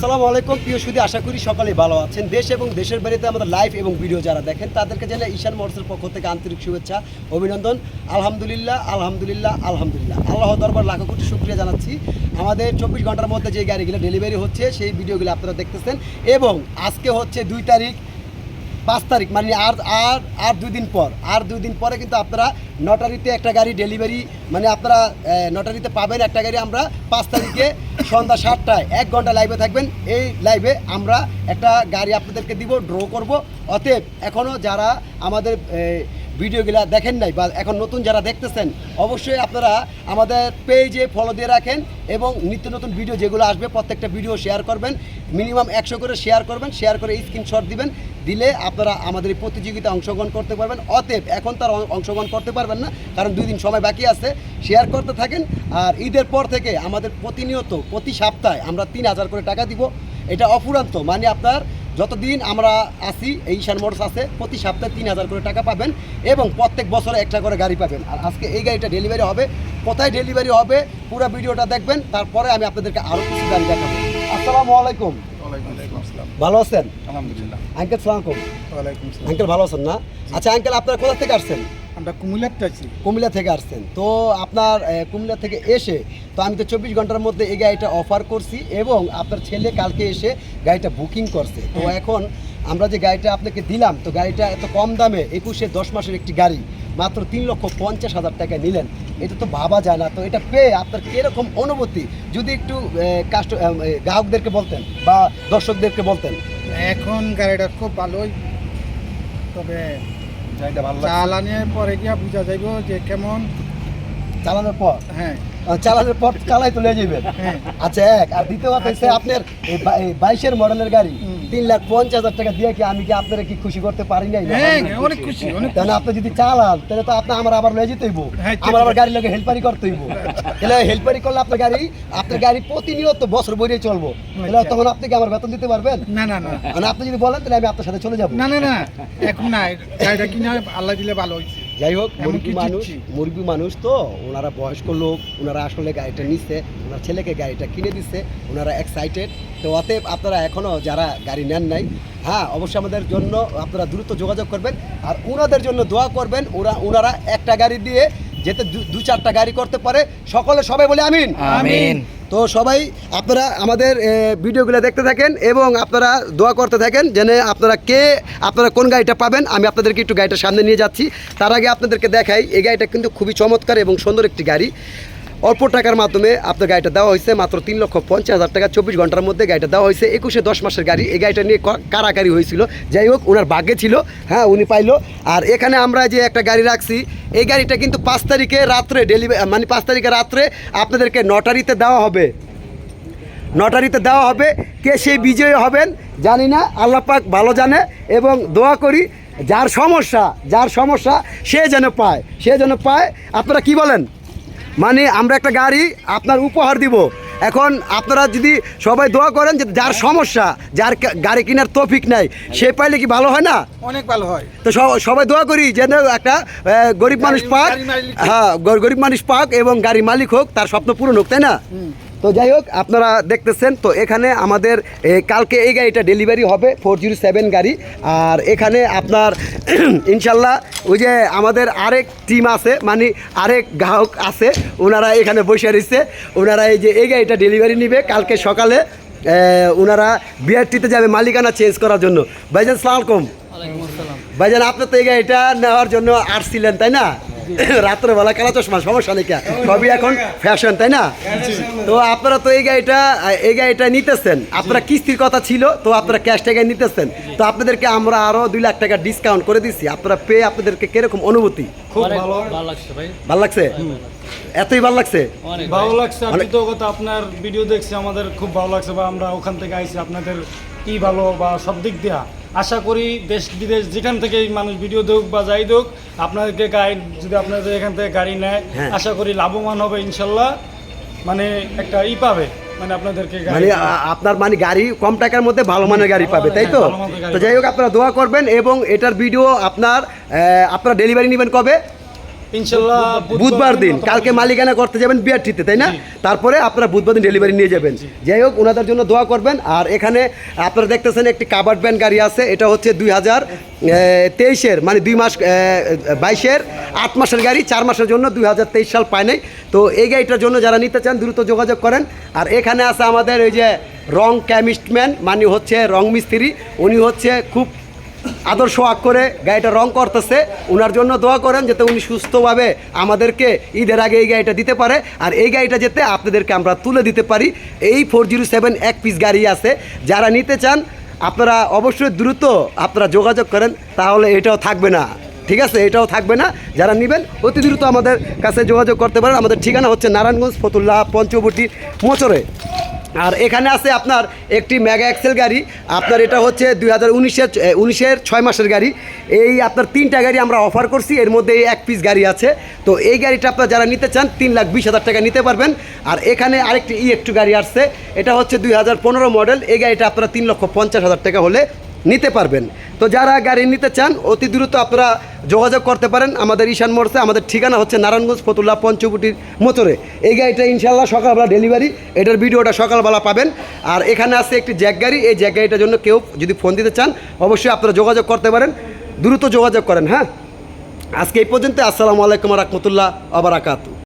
আসসালামু আলাইকুম। প্রিয় সুদী, আশা করি সকালে ভালো আছেন। দেশ এবং দেশের বাড়িতে আমাদের লাইভ এবং ভিডিও যারা দেখেন, তাদেরকে জানাই ঈশান মোটরসের পক্ষ থেকে আন্তরিক শুভেচ্ছা, অভিনন্দন। আলহামদুলিল্লাহ আলহামদুলিল্লাহ আলহামদুলিল্লাহ। আল্লাহ দরবার লাখো কোটি শুক্রিয়া জানাচ্ছি। আমাদের চব্বিশ ঘণ্টার মধ্যে যে গাড়িগুলো ডেলিভারি হচ্ছে, সেই ভিডিওগুলো আপনারা দেখতেছেন। এবং আজকে হচ্ছে দুই তারিখ পাঁচ তারিখ মানে আর আর আর দুই দিন পর, আর দুই দিন পরে কিন্তু আপনারা নটারিতে একটা গাড়ি ডেলিভারি মানে আপনারা নটারিতে পাবেন একটা গাড়ি আমরা পাঁচ তারিখে সন্ধ্যা সাতটায়। এক ঘণ্টা লাইভে থাকবেন, এই লাইভে আমরা একটা গাড়ি আপনাদেরকে দিব ড্র করব। অতএব এখনও যারা আমাদের ভিডিওগুলো দেখেন নাই বা এখন নতুন যারা দেখতেছেন, অবশ্যই আপনারা আমাদের পেজে ফলো দিয়ে রাখেন এবং নিত্য নতুন ভিডিও যেগুলো আসবে, প্রত্যেকটা ভিডিও শেয়ার করবেন মিনিমাম একশো করে শেয়ার করবেন শেয়ার করে স্ক্রিনশট দিবেন, দিলে আপনারা আমাদের এই প্রতিযোগিতায় অংশগ্রহণ করতে পারবেন। অতএব এখন তার অংশগ্রহণ করতে পারবেন না, কারণ দুই দিন সময় বাকি আছে শেয়ার করতে থাকেন। আর ঈদের পর থেকে আমাদের প্রতিনিয়ত, প্রতি সপ্তাহে আমরা তিন হাজার করে টাকা দিব। এটা অফুরান্ত মানে আপনার যতদিন আমরা আসি এই ঈশান আছে, প্রতি সপ্তাহে তিন হাজার করে টাকা পাবেন এবং প্রত্যেক বছরে একটা করে গাড়ি পাবেন। আর আজকে এই গাড়িটা ডেলিভারি হবে। কোথায় ডেলিভারি হবে, পুরো ভিডিওটা দেখবেন, তারপরে আমি আপনাদেরকে আরও কিছু গাড়ি দেখাবো। আসসালামু আলাইকুম। ভালো আছেন? আলহামদুলিল্লাহ। আঙ্কেল সালাম আঙ্কেল ভালো আছেন না? আচ্ছা আঙ্কেল আপনারা কোথা থেকে আসছেন? আমরা কুমিল্লাতে আছি। কুমিল্লা থেকে আসছেন। তো আপনার কুমিল্লা থেকে এসে তো আমি তো চব্বিশ ঘণ্টার মধ্যে এই গাড়িটা অফার করছি এবং আপনার ছেলে কালকে এসে গাড়িটা বুকিং করছে। তো এখন আমরা যে গাড়িটা আপনাকে দিলাম তো গাড়িটা এত কম দামে একুশে দশ মাসের একটি গাড়ি মাত্র তিন লক্ষ পঞ্চাশ হাজার টাকায় নিলেন। এটা তো ভাবা যায় না তো এটা পেয়ে আপনার কীরকম অনুভূতি? যদি একটু কাস্ট গ্রাহকদেরকে বলতেন বা দর্শকদেরকে বলতেন। এখন গাড়িটা খুব ভালোই তবে চালানোর পরে গিয়া বোঝা যাইব যে কেমন চালানোর পর? হ্যাঁ। চালানোর পর চালাই তুলে যাবেন হ্যাঁ। আচ্ছা এক আর দ্বিতীয় কথা হচ্ছে আপনার বাইশের মডেলের গাড়ি তিন লাখ পঞ্চাশ হাজার টাকা দিয়ে কি আমি কি আপনারা কি খুশি করতে পারি নাই? হ্যাঁ অনেক খুশি তাহলে আপনি যদি চালান তাহলে তো আপনি আমার আবার লয়ে যেতে হইব। আমার আবার লোকে হেল্পারি করতে হইব। তাহলে হেল্পারি করলে আপনার গাড়ি আপনার গাড়ি প্রতিনিয়ত বছর বইরে চলবো। তাহলে আচ্ছা। তখন আপনি কি আমার বেতন দিতে পারবেন? না না না। মানে আপনি যদি বলেন তাহলে আমি আপনার সাথে চলে যাব। না না না এখন না গাড়িটা কিনে আল্লাহ দিলে ভালো হয়েছে যাই হোক মুরগি মানুষ মুরগি মানুষ তো ওনারা বয়স্ক লোক ওনারা আসলে গাড়িটা নিচ্ছে ওনার ছেলেকে গাড়িটা কিনে দিচ্ছে ওনারা এক্সাইটেড তো অতএব আপনারা এখনও যারা গাড়ি নেন নাই হ্যাঁ অবশ্যই আমাদের জন্য আপনারা দ্রুত যোগাযোগ করবেন। আর ওনাদের জন্য দোয়া করবেন ওরা ওনারা একটা গাড়ি দিয়ে যেতে দু- চারটা গাড়ি করতে পারে। সকলে সবাই বলে আমিন। আমিন। তো সবাই আপনারা আমাদের ভিডিওগুলো দেখতে থাকেন এবং আপনারা দোয়া করতে থাকেন যেন আপনারা কে আপনারা কোন গাড়িটা পাবেন আমি আপনাদেরকে একটু গাড়িটা সামনে নিয়ে যাচ্ছি। তার আগে আপনাদেরকে দেখাই এই গাড়িটা কিন্তু খুবই চমৎকার এবং সুন্দর একটি গাড়ি। অল্প টাকার মাধ্যমে আপনার গাড়িটা দেওয়া হয়েছে মাত্র তিন লক্ষ পঞ্চাশ হাজার টাকা, চব্বিশ ঘণ্টার মধ্যে গাড়িটা দেওয়া হয়েছে। একুশে দশ মাসের গাড়ি, এই গাড়িটা নিয়ে কারাকারি হয়েছিল। যাই হোক ওনার ভাগ্যে ছিল। হ্যাঁ উনি পাইলো। আর এখানে আমরা যে একটা গাড়ি রাখছি, এই গাড়িটা কিন্তু পাঁচ তারিখে রাত্রে ডেলিভারি মানে পাঁচ তারিখে রাত্রে আপনাদেরকে নটারিতে দেওয়া হবে। নটারিতে দেওয়া হবে। কে সেই বিজয়ী হবেন, জানি না। আল্লাহ পাক ভালো জানে এবং দোয়া করি, যার সমস্যা যার সমস্যা সে যেন পায়, সে যেন পায়। আপনারা কি বলেন? মানে আমরা একটা গাড়ি আপনার উপহার দিব এখন আপনারা যদি সবাই দোয়া করেন যে যার সমস্যা যার গাড়ি কেনার তৌফিক নাই সে পাইলে কি ভালো হয় না অনেক ভালো হয় তো সবাই দোয়া করি যেন একটা গরিব মানুষ পাক। হ্যাঁ গরিব মানুষ পাক এবং গাড়ি মালিক হোক তার স্বপ্ন পূরণ হোক তাই না। তো যাই হোক আপনারা দেখতেছেন তো এখানে আমাদের কালকে এই গাড়িটা ডেলিভারি হবে ফোর জিরো সেভেন গাড়ি। আর এখানে আপনার ইনশাল্লাহ ওই যে আমাদের আরেক টিম আছে মানে আরেক গ্রাহক আছে ওনারা এখানে বসে রয়েছে। ওনারা এই যে এই গাড়িটা ডেলিভারি নিবে কালকে সকালে ওনারা বিআরটিতে যাবে মালিকানা চেঞ্জ করার জন্য। ভাইজান সালাম আলাইকুম। ভাইজান আপনি তো এই গাড়িটা নেওয়ার জন্য আসছিলেন তাই না? রাত্রেবেলা কালা চশমা সমস্যা নেই সবই এখন ফ্যাশন তাই না? তো আপনারা তো এই গাড়িটা এই গাড়িটা নিতেছেন। আপনারা কিস্তির কথা ছিল তো আপনারা ক্যাশ টাকায় নিতেছেন। তো আপনাদেরকে আমরা আরও দুই লাখ টাকা ডিসকাউন্ট করে দিচ্ছি আপনারা পেয়ে আপনাদেরকে কীরকম অনুভূতি? খুব ভালো। ভালো লাগছে ভাই। ভালো লাগছে? এতই ভালো লাগছে? ভালো লাগছে। দ্বিতীয় কথা আপনার ভিডিও দেখছি আমাদের খুব ভালো লাগছে। বা আমরা ওখান থেকে আইছি আপনাদের কি ভালো বা সব দিক দিয়া? আশা করি দেশ বিদেশ যেখান থেকে মানুষ ভিডিও দেখ বা যাই দেখ আপনাদেরকে গাইড যদি আপনাদের এখান থেকে গাড়ি নেয় হ্যাঁ। আশা করি লাভবান হবে ইনশাল্লাহ। মানে একটা ই পাবে মানে আপনাদেরকে গাড়ি মানে আপনার মানে গাড়ি কম টাকার মধ্যে ভালো মানের গাড়ি পাবে তাই গাড়ি তো? যাই হোক আপনারা দোয়া করবেন এবং এটার ভিডিও আপনার আপনারা ডেলিভারি নেবেন কবে? ইনশাল্লাহ বুধবার দিন। কালকে মালিকানা করতে যাবেন বিআরটিতে তাই না? তারপরে আপনারা বুধবার দিন ডেলিভারি নিয়ে যাবেন। যাই হোক ওনাদের জন্য দোয়া করবেন। আর এখানে আপনারা দেখতেছেন একটি কাবার ব্যান গাড়ি আছে। এটা হচ্ছে দুই হাজার তেইশের মানে দুই মাস বাইশের আট মাসের গাড়ি চার মাসের জন্য দুই হাজার তেইশ সাল পায় নাই। তো এই গাড়িটার জন্য যারা নিতে চান দ্রুত যোগাযোগ করেন। আর এখানে আছে আমাদের ওই যে রং কেমিস্টম্যান মানে হচ্ছে রং মিস্ত্রি। উনি হচ্ছে খুব আদর্শ আগ করে গাড়িটা রং করতেছে। ওনার জন্য দোয়া করেন যাতে উনি সুস্থভাবে আমাদেরকে ঈদের আগে এই গাড়িটা দিতে পারে। আর এই গাড়িটা যেতে আপনাদেরকে আমরা তুলে দিতে পারি। এই ফোর জিরো সেভেন এক পিস গাড়ি আছে। যারা নিতে চান, আপনারা অবশ্যই দ্রুত আপনারা যোগাযোগ করেন। তাহলে এটাও থাকবে না। ঠিক আছে? এটাও থাকবে না। যারা নেবেন, অতি দ্রুত আমাদের কাছে যোগাযোগ করতে পারেন। আমাদের ঠিকানা হচ্ছে নারায়ণগঞ্জ ফতুল্লাহ পঞ্চবটি মোচরে আর এখানে আছে আপনার একটি মেগা এক্সেল গাড়ি। আপনার এটা হচ্ছে দুই হাজার উনিশের উনিশের ছয় মাসের গাড়ি। এই আপনার তিনটা গাড়ি আমরা অফার করছি, এর মধ্যে এই এক পিস গাড়ি আছে। তো এই গাড়িটা আপনার যারা নিতে চান, তিন লাখ বিশ হাজার টাকা নিতে পারবেন। আর এখানে আরেকটি ই একটু গাড়ি আসছে, এটা হচ্ছে দুই হাজার পনেরো মডেল এই গাড়িটা আপনারা তিন লক্ষ পঞ্চাশ হাজার টাকা হলে নিতে পারবেন। তো যারা গাড়ি নিতে চান, অতি দ্রুত আপনারা যোগাযোগ করতে পারেন আমাদের ঈশান মোড়সে। আমাদের ঠিকানা হচ্ছে নারায়ণগঞ্জ ফতুল্লাহ পঞ্চবটির মোতরে। এই গাড়িটা ইনশাল্লাহ সকালবেলা ডেলিভারি। এটার ভিডিওটা সকালবেলা পাবেন। আর এখানে আছে একটি জ্যাক গাড়ি। এই জ্যাক গাড়িটার জন্য কেউ যদি ফোন দিতে চান, অবশ্যই আপনারা যোগাযোগ করতে পারেন। দ্রুত যোগাযোগ করেন হ্যাঁ? আজকে এই পর্যন্ত আসসালামু আলাইকুম রহমতুল্লাহ আবরাকাতু